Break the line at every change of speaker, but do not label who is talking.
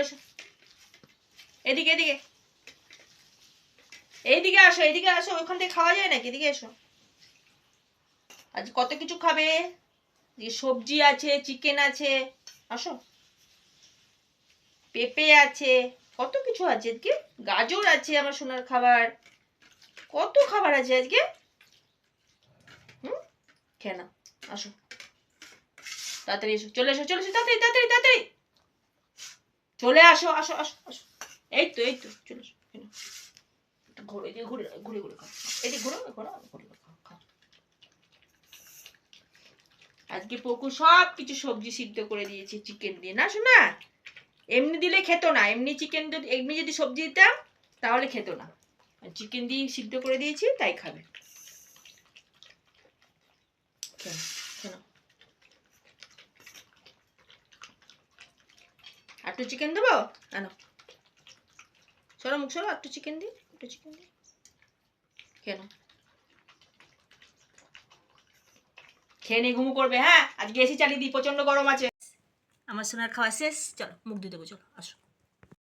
এসো। এদিকে এদিকে। এইদিকে আসো এইদিকে আসো। ওইখান থেকে খাওয়া যায় নাকি? এদিকে এসো। আজ কত কিছু খাবে? সবজি আছে চিকেন আছে। আসো। পেঁপে আছে, কত কিছু আছে আজকে? গাজর আছে আমার সোনার খাবার। কত খাবার আছে আজকে? হুম? নাও। আসো। তাড়াতাড়ি এসো। চলে এসো চলে এসো। তাড়াতাড়ি তাড়াতাড়ি তাড়াতাড়ি। চলে আসো আসো আসো আসো। এই তো এই তো চলে নাও। ঘুরে ঘুরে ঘুরে ঘুরে খাও। এদিকে ঘুরো ঘুরো ঘুরে আজকে পকু সব কিছু সবজি সিদ্ধ করে দিয়েছি চিকেন দিয়ে। না শোনা এমনি দিলে খেতো না। এমনি চিকেন যদি এমনি যদি সবজি দিতাম তাহলে খেতো না। চিকেন দিয়ে সিদ্ধ করে দিয়েছি তাই খাবে। খেয়ে নাও, একটু চিকেন দেবো? আনো সরো মুখ সরো, একটু চিকেন দিই, একটু চিকেন দিই। কেন খেয়ে নিয়ে ঘুমু করবে হ্যাঁ? আজকে এসি চালিয়ে দিই প্রচণ্ড গরম আছে। আমার সোনার খাওয়া শেষ, চলো, মুখ দিয়ে দেবো, চলো, আসো।